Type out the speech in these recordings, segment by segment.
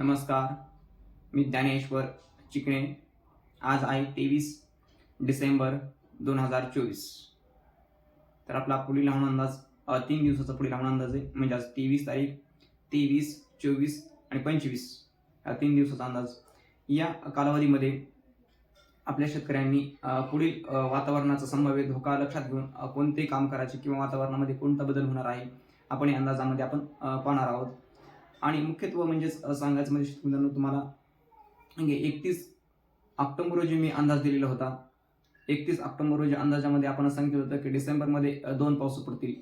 नमस्कार मी ज्ञानेश्वर चिकणे. आज आहे तेवीस डिसेंबर दोन हजार चोवीस. तर आपला पुढील हवामान अंदाज तीन दिवसाचा पुढील हवामान अंदाज आहे. म्हणजे आज तेवीस तारीख तेवीस चोवीस आणि पंचवीस या तीन दिवसाचा अंदाज. या कालावधीमध्ये आपल्या शेतकऱ्यांनी पुढील वातावरणाचा संभाव्य धोका लक्षात घेऊन कोणते काम करायचे किंवा वातावरणामध्ये कोणता बदल होणार आहे आपण या अंदाजामध्ये आपण पाहणार आहोत. आणि मुख्यत्व म्हणजेच सांगायचं म्हणजे मित्रांनो तुम्हाला म्हणजे एकतीस ऑक्टोबर रोजी मी अंदाज दिलेला होता. एकतीस ऑक्टोबर रोजी अंदाजामध्ये आपण सांगितलं होतं की डिसेंबरमध्ये दोन पाऊस पडतील.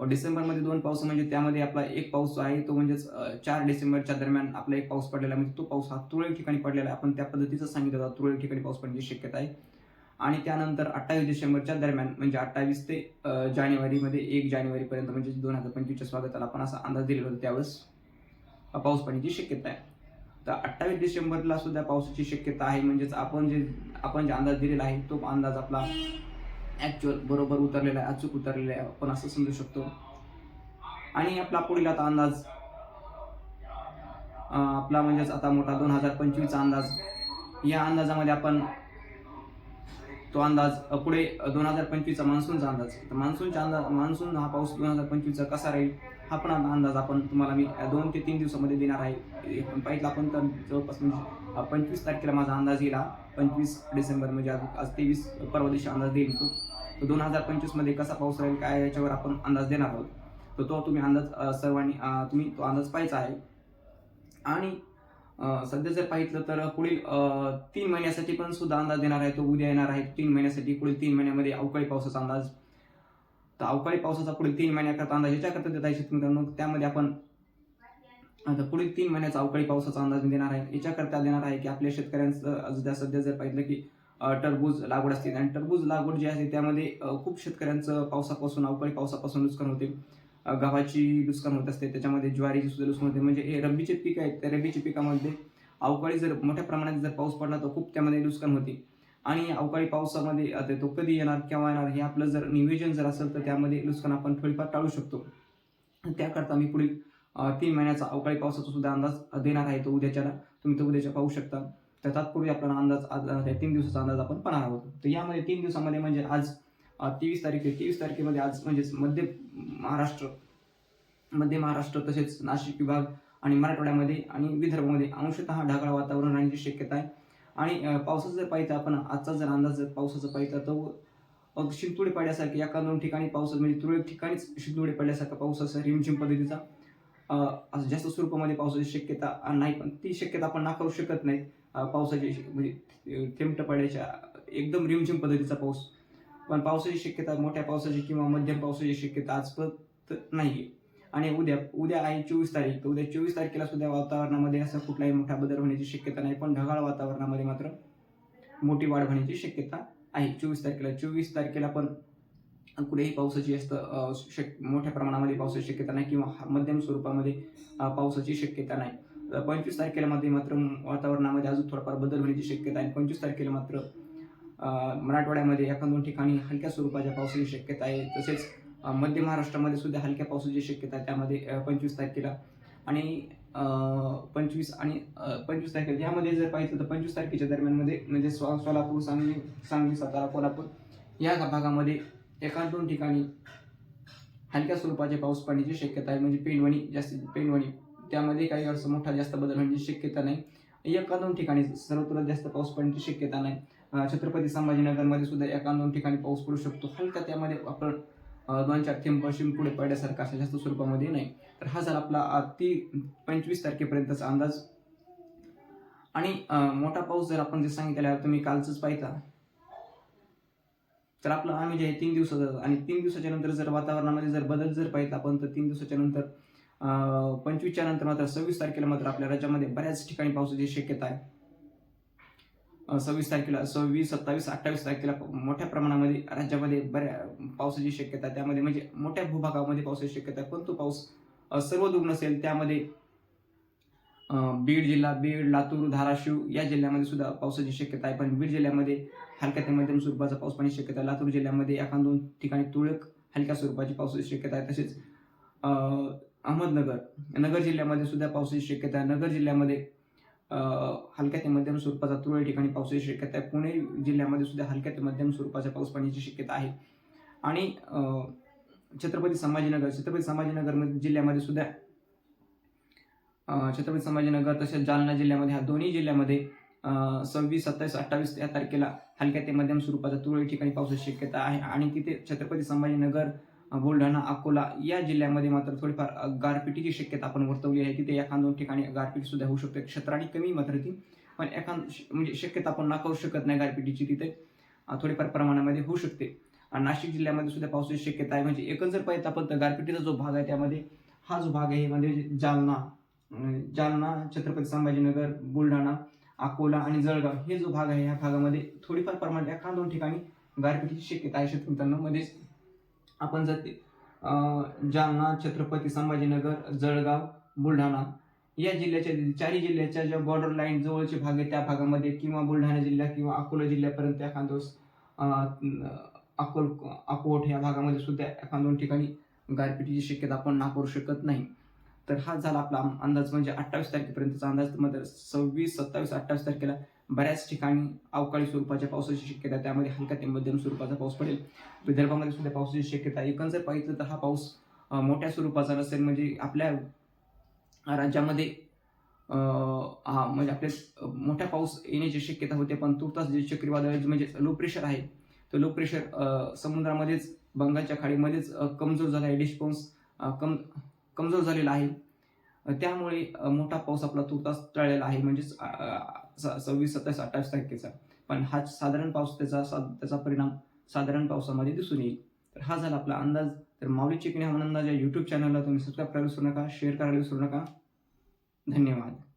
डिसेंबरमध्ये दोन पाऊस म्हणजे त्यामध्ये आपला एक पाऊस जो आहे तो म्हणजेच चार डिसेंबरच्या दरम्यान आपला एक पाऊस पडलेला आहे. म्हणजे तो पाऊस हा तुरळक ठिकाणी पडलेला आहे. आपण त्या पद्धतीचं सांगितलं होतं तुरळक ठिकाणी पाऊस पडण्याची शक्यता आहे. आणि त्यानंतर अठ्ठावीस डिसेंबरच्या दरम्यान म्हणजे अठ्ठावीस ते जानेवारीमध्ये एक जानेवारीपर्यंत म्हणजे दोन हजार पंचवीसच्या स्वागताला आपण असा अंदाज दिलेला होता त्यावेळेस. पाऊस पडण्याची शक्यता आहे. तर अठ्ठावीस डिसेंबरला सुद्धा पावसाची शक्यता आहे. म्हणजेच आपण जे आपण जे अंदाज दिलेला आहे तो अंदाज आपला ॲक्च्युअल बरोबर उतरलेला आहे अचूक उतरलेला आहे. आपण असं समजू शकतो. आणि आपला पुढील आता अंदाज आपला म्हणजेच आता मोठा दोन हजार पंचवीसचा अंदाज. या अंदाजामध्ये आपण तो अंदाज पुढे दोन हजार पंचवीसचा मान्सूनचा अंदाज. तर मान्सूनचा अंदाज मान्सून हा पाऊस दोन हजार पंचवीसचा कसा राहील? हा पण अंदाज आपण तुम्हाला मी दोन ते तीन दिवसामध्ये देणार आहे. पण पाहिलं आपण तर जवळपास म्हणजे पंचवीस तारखेला माझा अंदाज गेला पंचवीस डिसेंबर म्हणजे आज आज तेवीस परवा दिवशी अंदाज देईल तो. तर दोन हजार पंचवीसमध्ये कसा पाऊस राहील काय याच्यावर आपण अंदाज देणार आहोत. तर तो तुम्ही अंदाज सर्वांनी तुम्ही तो अंदाज पाहायचा आहे. आणि सध्या जर पाहितलं तर पुढील तीन महिन्यासाठी पण सुद्धा अंदाज देणार आहे तो उद्या येणार आहे. तीन महिन्यासाठी पुढील तीन महिन्यामध्ये अवकाळी पावसाचा अंदाज तर अवकाळी पावसाचा पुढील तीन महिन्याकरता अंदाज याच्याकरता देत आहे मित्रांनो. त्यामध्ये आपण आता पुढील तीन महिन्याचा अवकाळी पावसाचा अंदाज देणार आहे. याच्याकरता देणार आहे की आपल्या शेतकऱ्यांचं सध्या सध्या जर पाहिलं की टरबूज लागवड असते. आणि टरबूज लागवड जी आहे त्यामध्ये खूप शेतकऱ्यांचं पावसापासून अवकाळी पावसापासून नुकसान होते. गव्हाची नुकसान होत असते. त्याच्यामध्ये ज्वारीची सुद्धा नुकसान होते. म्हणजे हे रब्बीचे पीक आहेत. त्या रब्बीच्या पिकामध्ये अवकाळी जर मोठ्या प्रमाणात जर पाऊस पडला तर खूप त्यामध्ये नुकसान होते. आणि अवकाळी पावसामध्ये आता तो कधी येणार केव्हा येणार हे आपलं जर नियोजन जर असेल तर त्यामध्ये नुकसान आपण थोडीफार टाळू शकतो. त्याकरता मी पुढील तीन महिन्याचा अवकाळी पावसाचा सुद्धा अंदाज देणार आहे तो उद्याच्याला. तुम्ही तो उद्याच्या पाहू शकता. तर तात्पूर्वी आपला अंदाज आज तीन दिवसाचा अंदाज आपण पाहणार आहोत. तर यामध्ये तीन दिवसामध्ये म्हणजे आज तेवीस तारीख आहे. तेवीस तारखेमध्ये आज म्हणजेच मध्य महाराष्ट्र मध्य महाराष्ट्र तसेच नाशिक विभाग आणि मराठवाड्यामध्ये आणि विदर्भामध्ये अंशतः ढगाळ वातावरण राहण्याची शक्यता आहे. आणि पावसाचं जर पाहिजे आपण आजचा जर अंदाज जर पावसाचा पाहिजे तो अ, पाड्यासारखी एका दोन ठिकाणी पाऊस म्हणजे तुरळक ठिकाणीच शिंतोडे पडल्यासारखा पाऊस असा रिमझिम पद्धतीचा असं जास्त स्वरूपामध्ये पावसाची शक्यता नाही पण ती शक्यता आपण नाकारू शकत नाही पावसाची म्हणजे थेंबट पडायच्या एकदम रिमझिम पद्धतीचा पाऊस. पण पावसाची शक्यता मोठ्या पावसाची किंवा मध्यम पावसाची शक्यता आजपर्यंत नाही आहे आणि उद्या उद्या आहे चोवीस तारीख. तर उद्या चोवीस तारखेला सुद्धा वातावरणामध्ये असा कुठलाही मोठा बदल होण्याची शक्यता नाही. पण ढगाळ वातावरणामध्ये मात्र मोठी वाढ होण्याची शक्यता आहे. चोवीस तारखेला चोवीस तारखेला पण कुठेही पावसाची जास्त शक मोठ्या प्रमाणामध्ये पावसाची शक्यता नाही किंवा मध्यम स्वरूपामध्ये पावसाची शक्यता नाही. पंचवीस तारखेला मध्ये मात्र वातावरणामध्ये अजून थोडाफार बदल होण्याची शक्यता आहे. पंचवीस तारखेला मात्र मराठवाड्यामध्ये एका दोन ठिकाणी हलक्या स्वरूपाच्या पावसाची शक्यता आहे. तसेच मध्य महाराष्ट्रामध्ये सुद्धा हलक्या पावसाची शक्यता आहे. त्यामध्ये पंचवीस तारखेला. आणि पंचवीस आणि पंचवीस तारखेला. यामध्ये जर पाहिजे तर पंचवीस तारखेच्या दरम्यानमध्ये म्हणजे सो सोलापूर सांगली सांगली सातारा कोल्हापूर या भागामध्ये एका दोन ठिकाणी हलक्या स्वरूपाचे पाऊस पडण्याची शक्यता आहे. म्हणजे पेंडवणी जास्तीत पेंडवणी त्यामध्ये काही असं मोठा जास्त बदल होण्याची शक्यता नाही. एका दोन ठिकाणी सर्वत्र जास्त पाऊस पडण्याची शक्यता नाही. छत्रपती संभाजीनगरमध्ये सुद्धा एका दोन ठिकाणी पाऊस पडू शकतो. हलका त्यामध्ये आपण दोन चार थेंब पुढे पडल्यासारखा अशा जास्त स्वरूपामध्ये नाही. तर हा झाला आपला ती पंचवीस तारखेपर्यंतचा अंदाज. आणि मोठा पाऊस जर आपण जे सांगितलेला तुम्ही कालचंच पाहिता तर आपलं आम्ही जे आहे तीन दिवसाचं आणि तीन दिवसाच्या नंतर जर वातावरणामध्ये जर बदल जर पाहिजे आपण तर तीन दिवसाच्या नंतर पंचवीसच्या नंतर मात्र सव्वीस तारखेला मात्र आपल्या राज्यामध्ये बऱ्याच ठिकाणी पावसाची शक्यता आहे. सव्वीस तारखेला सव्वीस सत्तावीस अठ्ठावीस तारखेला मोठ्या प्रमाणामध्ये राज्यामध्ये बऱ्या पावसाची शक्यता त्यामध्ये म्हणजे मोठ्या भूभागामध्ये पावसाची शक्यता. आहे पण तो पाऊस अं, सर्व दूर नसेल त्यामध्ये बीड जिल्हा बीड लातूर धाराशिव या जिल्ह्यामध्ये सुद्धा पावसाची शक्यता आहे. पण बीड जिल्ह्यामध्ये हलक्या ते मध्यम स्वरूपाचा पाऊस पाणी शक्यता लातूर जिल्ह्यामध्ये एका दोन ठिकाणी तुळक हलक्या स्वरूपाची पावसाची शक्यता आहे. तसेच अहमदनगर नगर जिल्ह्यामध्ये सुद्धा पावसाची शक्यता आहे. नगर जिल्ह्यामध्ये हलक्या ते मध्यम स्वरूपाचा तुरळक ठिकाणी पावसाची शक्यता आहे. पुणे जिल्ह्यामध्ये सुद्धा हलक्या ते मध्यम स्वरूपाचा पाऊस पडण्याची शक्यता आहे. आणि छत्रपती संभाजीनगर छत्रपती संभाजीनगर जिल्ह्यामध्ये सुद्धा छत्रपती संभाजीनगर तसेच जालना जिल्ह्यामध्ये ह्या दोन्ही जिल्ह्यामध्ये सव्वीस सत्तावीस अठ्ठावीस या तारखेला हलक्या ते मध्यम स्वरूपाचा तुरळक ठिकाणी पावसाची शक्यता आहे. आणि तिथे छत्रपती संभाजीनगर बुलढाणा अकोला या जिल्ह्यामध्ये मात्र थोडीफार गारपिटीची शक्यता आपण वर्तवली आहे. तिथे एखाद दोन ठिकाणी गारपीट सुद्धा होऊ शकते. क्षेत्राने कमी मात्र ती. पण एखाद म्हणजे शक्यता आपण नाकारू शकत नाही गारपिटीची तिथे. थोडीफार प्रमाणामध्ये होऊ शकते. आणि नाशिक जिल्ह्यामध्ये सुद्धा पावसाची शक्यता आहे. म्हणजे एकच जर पाहिजे आपण तर गारपिटीचा जो भाग आहे त्यामध्ये हा जो भाग आहे म्हणजे जालना जालना छत्रपती संभाजीनगर बुलढाणा अकोला आणि जळगाव हे जो भाग आहे ह्या भागामध्ये थोडीफार प्रमाणात एखाद दोन ठिकाणी गारपिटीची शक्यता आहे. शेतकऱ्यांना मध्येच आपण जर जालना छत्रपती संभाजीनगर जळगाव बुलढाणा या जिल्ह्याच्या चारही जिल्ह्याच्या ज्या बॉर्डर लाईन जवळचे भाग आहे त्या भागामध्ये किंवा बुलढाणा जिल्हा किंवा अकोला जिल्ह्यापर्यंत एखादोस अकोल अकोट या भागामध्ये सुद्धा एखाद दोन ठिकाणी गारपिटीची शक्यता आपण नाकारू शकत नाही. तर हा झाला आपला अंदाज म्हणजे अठ्ठावीस तारखेपर्यंतचा अंदाज. मध्ये सव्वीस सत्तावीस अठ्ठावीस तारखेला बऱ्याच ठिकाणी अवकाळी स्वरूपाच्या पावसाची शक्यता त्यामध्ये हलका ते मध्यम स्वरूपाचा पाऊस पडेल. विदर्भामध्ये सुद्धा पावसाची शक्यता एकंदर एकंदर पाहिजे तर हा पाऊस मोठ्या स्वरूपाचा नसेल म्हणजे आपल्या राज्यामध्ये हा म्हणजे आपल्या मोठा पाऊस येण्याची शक्यता होते. पण तुर्तास जे चक्रीवादळ म्हणजे लो प्रेशर आहे तो लो प्रेशर समुद्रामध्येच बंगालच्या खाडीमध्येच कमजोर झाला आहे. डिस्पॉन्स कम कमजोर झालेला आहे. त्यामुळे मोठा पाऊस आपला तुर्तास टळलेला आहे. म्हणजेच सव्वीस सत्तावीस अठ्ठावीस तारखेचा. पण हा साधारण पाऊस त्याचा सा- त्याचा परिणाम साधारण पावसामध्ये दिसून येईल. तर हा झाला आपला अंदाज. तर माऊली चिकणी हवामान अंदाज या यूट्यूब चॅनलला तुम्ही सबस्क्राईब करायला विसरू नका शेअर करायला विसरू नका. धन्यवाद.